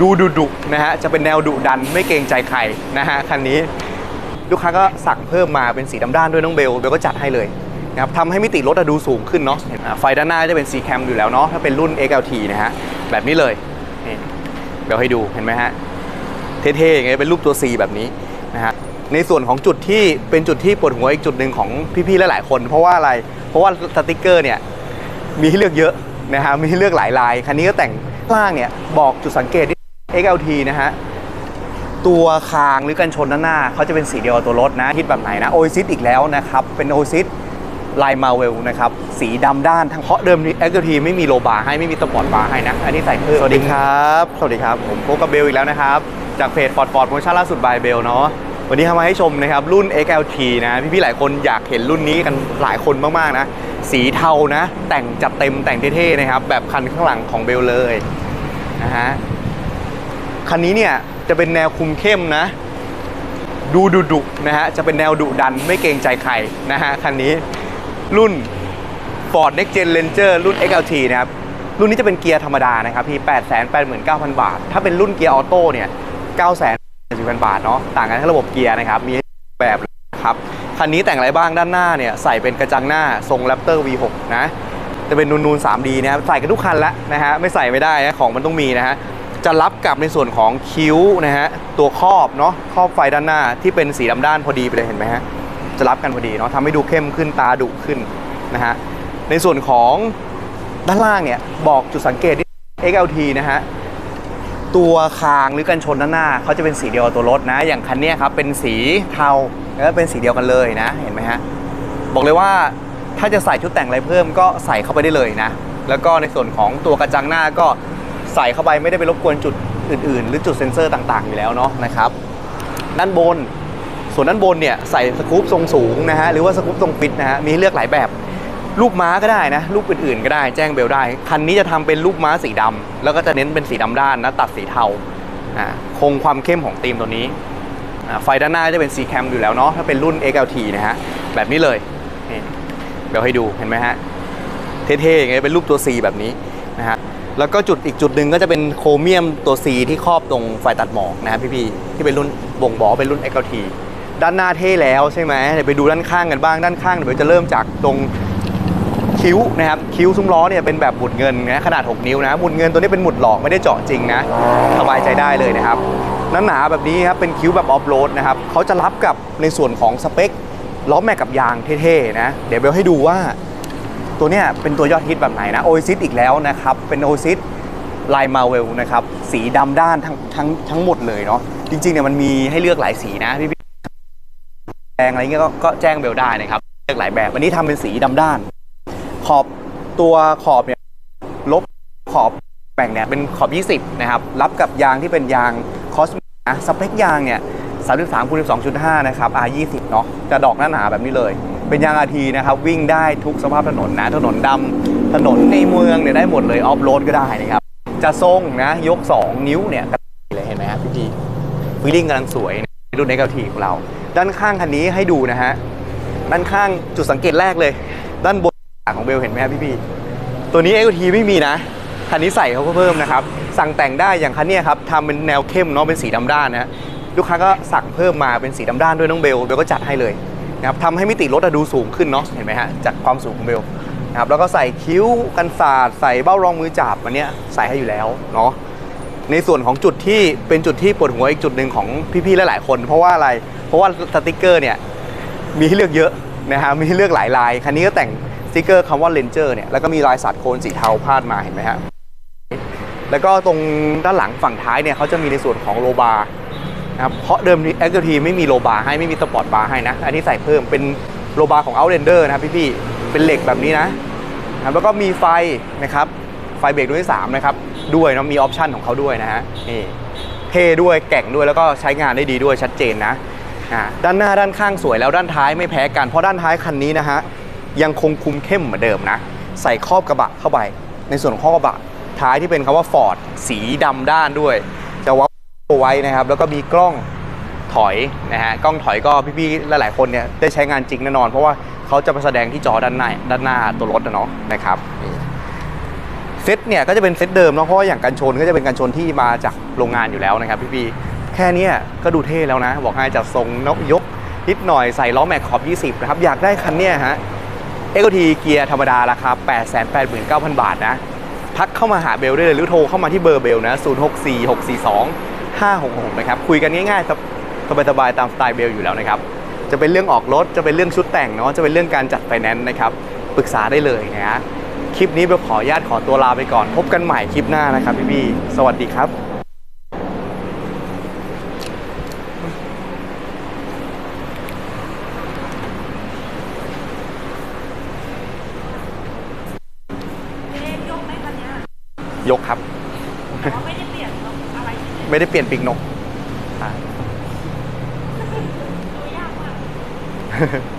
ดูดุดุนะฮะจะเป็นแนวดุดันไม่เกรงใจใครนะฮะคันนี้ลูกค้าก็สั่งเพิ่มมาเป็นสีดำด้านด้วยน้องเบลเบลก็จัดให้เลยนะครับทำให้มิติรถอะดูสูงขึ้นเนาะเห็นไหมไฟด้านหน้าจะเป็น C cam อยู่แล้วเนาะถ้าเป็นรุ่น XLT นะฮะแบบนี้เลยนี่เบลให้ดูเห็นไหมฮะเท่ๆอย่างเงี้ยเป็นรูปตัว C แบบนี้นะฮะในส่วนของจุดที่เป็นจุดที่ปวดหัวอีกจุดหนึ่งของพี่ๆหลายๆคน เพราะว่าอะไร เพราะว่าสติกเกอร์เนี่ยมีให้เลือกเยอะนะฮะมีให้เลือกหลายลายคันนี้ก็แต่งล่างเนี่ยบอกจุดสังเกตที่ XLT นะฮะ ตัวคางหรือกันชนด้านหน้า เขาจะเป็นสีเดียวกับตัวรถนะคิดแบบไหนนะโอซิสอีกแล้วนะครับ เป็นโอซิสลายมาเวลนะครับ สีดำด้านทั้งเพราะเดิมนี้ XLT ไม่มีโลบาร์ให้ไม่มีสปอร์ตบาร์ให้นะ อันนี้ใส่เพิ่มสวัสดีครับ สวัสดีครับ ผมพบกับเบลอีกแล้วนะครับ จากเพจ Ford Ford Promotion ล่าสุดบายเบลเนาะวันนี้ทำมาให้ชมนะครับ รุ่น XLT นะพี่ๆหลายคนอยากเห็นรุ่นนี้กันหลายคนมากๆนะ สีเทานะ แต่งจัดเต็มแต่งเท่ๆนะครับ แบบคันข้างหลังของเบลเลยนะฮะ คันนี้เนี่ยจะเป็นแนวคุมเข้มนะ ดูดุดุนะฮะจะเป็นแนวดุดันไม่เกรงใจใครนะฮะคันนี้รุ่น Ford Next Gen Ranger รุ่น XLT นะครับรุ่นนี้จะเป็นเกียร์ธรรมดานะครับพี่ 8 8 9 0 0 0 บาท ถ้าเป็นรุ่นเกียร์ออโต้เนี่ย9 0 0 0 0 บาทเนาะต่างกันแค่ระบบเกียร์นะครับ มีแบบครับคันนี้แต่งอะไรบ้างด้านหน้าเนี่ยใส่เป็นกระจังหน้าทรง Raptor V6 นะจะเป็นนูนๆ 3D นะครับใส่กันทุกคันแล้วนะฮะไม่ใส่ไม่ได้นะของมันต้องมีนะฮะ จะรับกับในส่วนของคิ้วนะฮะตัวครอบเนาะครอบไฟด้านหน้าที่เป็นสีดำด้านพอดีไปเลยเห็นไหมฮะจะรับกันพอดีเนาะทำให้ดูเข้มขึ้นตาดุขึ้นนะฮะในส่วนของด้านล่างเนี่ยบอกจุดสังเกตที่ XLT นะฮะตัวคางหรือกันชนด้านหน้าเขาจะเป็นสีเดียวกับตัวรถนะ อย่างคันนี้ครับเป็นสีเทาแล้วเป็นสีเดียวกันเลยนะ เห็นไหมฮะบอกเลยว่าถ้าจะใส่ชุดแต่งอะไรเพิ่มก็ใส่เข้าไปได้เลยนะ แล้วก็ในส่วนของตัวกระจังหน้าก็ ใส่เข้าไปไม่ได้ไปรบกวนจุดอื่นๆ หรือจุดเซ็นเซอร์ต่างๆ อยู่แล้วเนาะนะครับด้านบน ส่วนด้านบนเนี่ยใส่สกู๊ปทรงสูงนะฮะหรือว่าสกู๊ปทรงฟิตนะฮะมีเลือกหลายแบบลูกม้าก็ได้นะลูกอื่นๆ ก็ได้แจ้งเบลได้ คันนี้จะทำเป็นลูกม้าสีดำแล้วก็จะเน้นเป็นสีดำด้านนะตัดสีเทาอ่าคงความเข้มของธีมตัวนี้อ่าไฟด้านหน้าจะเป็น C cam อยู่แล้วเนาะถ้าเป็นรุ่น XLT นะฮะแบบนี้เลยนี่เบลให้ดูเห็นไหมฮะเท่ๆอย่างเงี้ยเป็นรูปตัว C แบบนี้นะฮะ แล้วก็จุดอีกจุดหนึ่งก็จะเป็นโครเมียมตัว C ที่ครอบตรงไฟตัดหมอกนะฮะพี่ๆที่เป็นรุ่นบ่งบอกเป็นรุ่น XLT ด้านหน้าเท่แล้วใช่ไหมเดี๋ยวไปดูด้านข้างกันบ้างด้านข้างเดี๋ยวจะเริ่มจากตรงคิ้วนะครับคิ้วซุ้มล้อเนี่ยเป็นแบบหมุดเงินนะขนาด 6 นิ้วนะหมุดเงินตัวนี้เป็นหมุดหลอกไม่ได้เจาะจริงนะสบายใจได้เลยนะครับน้ำหนาแบบนี้ครับเป็นคิ้วแบบออฟโรดนะครับเขาจะรับกับในส่วนของสเปคล้อแม็กกับยางเท่ๆนะเดี๋ยวเบลให้ดูว่า ตัวเนี้ยเป็นตัวยอดฮิตแบบไหนนะโอซิสอีกแล้วนะครับ เป็นโอซิสลายมาเวลนะครับ สีดำด้านทั้งทั้งทั้งหมดเลยเนาะจริงๆเนี่ยมันมีให้เลือกหลายสีนะพี่ๆแดงอะไรเงี้ยก็ก็แจ้งเบลได้นะครับเลือกหลายแบบวันนี้ทำเป็นสีดำด้าน ขอบตัวขอบเนี่ยลบขอบแบ่งเนี่ยเป็นขอบ 20 นะครับ รับกับยางที่เป็นยางคอสนะสเปคยางเนี่ย 33คูณ12.5 นะครับ R20 เนาะจะดอกหน้าหนาแบบนี้เลย เป็นยาง RT นะครับวิ่งได้ทุกสภาพถนนนะ ถนนดำถนนในเมืองเนี่ยได้หมดเลยออฟโรดก็ได้นะครับ จะทรงนะยก 2 นิ้วเนี่ยก็ได้เลยเห็นไหมครับพี่พีฟีลลิ่งกำลังสวยในรุ่น XLT ของเรา ด้านข้างคันนี้ให้ดูนะฮะด้านข้างจุดสังเกตแรกเลย ด้านบนของเบลเห็นไหมครับพี่พี่ตัวนี้ XT ไม่มีนะคันนี้ใส่เขาก็เพิ่มนะครับ สั่งแต่งได้อย่างคันนี้ครับทำเป็นแนวเข้มเนาะเป็นสีดำด้านนะลูกค้าก็สั่งเพิ่มมาเป็นสีดำด้านด้วยน้องเบลเบลก็จัดให้เลย นะครับทำให้มิติรถอะดูสูงขึ้นเนาะเห็นไหมฮะจากความสูงของเบลนะครับแล้วก็ใส่คิ้วกันสาดใส่เบ้ารองมือจับอันเนี้ยใส่ให้อยู่แล้วเนาะในส่วนของจุดที่เป็นจุดที่ปวดหัวอีกจุดหนึ่งของพี่ๆหลายๆคน เพราะว่าอะไรเพราะว่าสติกเกอร์เนี่ยมีให้เลือกเยอะนะฮะมีให้เลือกหลายลายคันนี้ก็แต่งสติกเกอร์คำว่าเลนเจอร์เนี่ยแล้วก็มีลายสัตว์โคนสีเทาพาดมาเห็นไหมฮะแล้วก็ตรงด้านหลังฝั่งท้ายเนี่ยเขาจะมีในส่วนของโลบาร์ นะครับเพราะเดิมนี้ XLT ไม่มีโลบาร์ให้ไม่มีสปอร์ตบาร์ให้นะ อันนี้ใส่เพิ่มเป็นโลบาร์ของ Outlander นะครับพี่ๆเป็นเหล็กแบบนี้นะนะแล้วก็มีไฟนะครับไฟเบรกด้วงที่3นะครับด้วยนะมีออปชันของเขาด้วยนะฮะนี่เท่ด้วยแก่งด้วยแล้วก็ใช้งานได้ดีด้วยชัดเจนนะด้านหน้าด้านข้างสวยแล้วด้านท้ายไม่แพ้กันเพราะด้านท้ายคันนี้นะฮะยังคงคุมเข้มเหมือนเดิมนะ ใส่ครอบกระบะเข้าไป ในส่วนของครอบกระบะท้ายที่เป็นคำว่า Ford สีดำด้านด้วยจะวัด ไว้นะครับ แล้วก็มีกล้องถอยนะฮะกล้องถอยก็พี่ๆหลายๆคนเนี่ยได้ใช้งานจริงแน่นอน เพราะว่าเขาจะไปแสดงที่จอด้านในด้านหน้าตัวรถนะเนาะนะครับนี่ซตเนี่ยก็จะเป็นเซตเดิมเนาะเพราะว่าอย่างกันชนก็จะเป็นกันชนที่มาจากโรงงานอยู่แล้วนะครับพี่ๆแค่นี้ก็ดูเท่แล้วนะ บอกให้จัดทรงนกยกนิดหน่อยใส่ล้อแม็กขอบ 20 นะครับอยากได้คันเนี้ยฮะเอ็กโทีเกียร์ธรรมดาราคา 889,000 บาทนะ ทักเข้ามาหาเบลได้เลยหรือโทรเข้ามาที่เบอร์เบลนะ 064642 5,6,6นะครับคุยกันง่ายๆสบายๆตามสไตล์เบลอยู่แล้วนะครับจะเป็นเรื่องออกรถจะเป็นเรื่องชุดแต่งเนาะจะเป็นเรื่องการจัดไฟแนนซ์นะครับปรึกษาได้เลยนะฮะคลิปนี้เบลขออนุญาตขอตัวลาไปก่อน พบกันใหม่คลิปหน้านะครับพี่ๆสวัสดีครับยกครับแต่ว่า ไม่ได้เปลี่ยนเนอะอะไรที่เนี่ยไม่ได้เปลี่ยนปีกนกอ่าดูยากมาก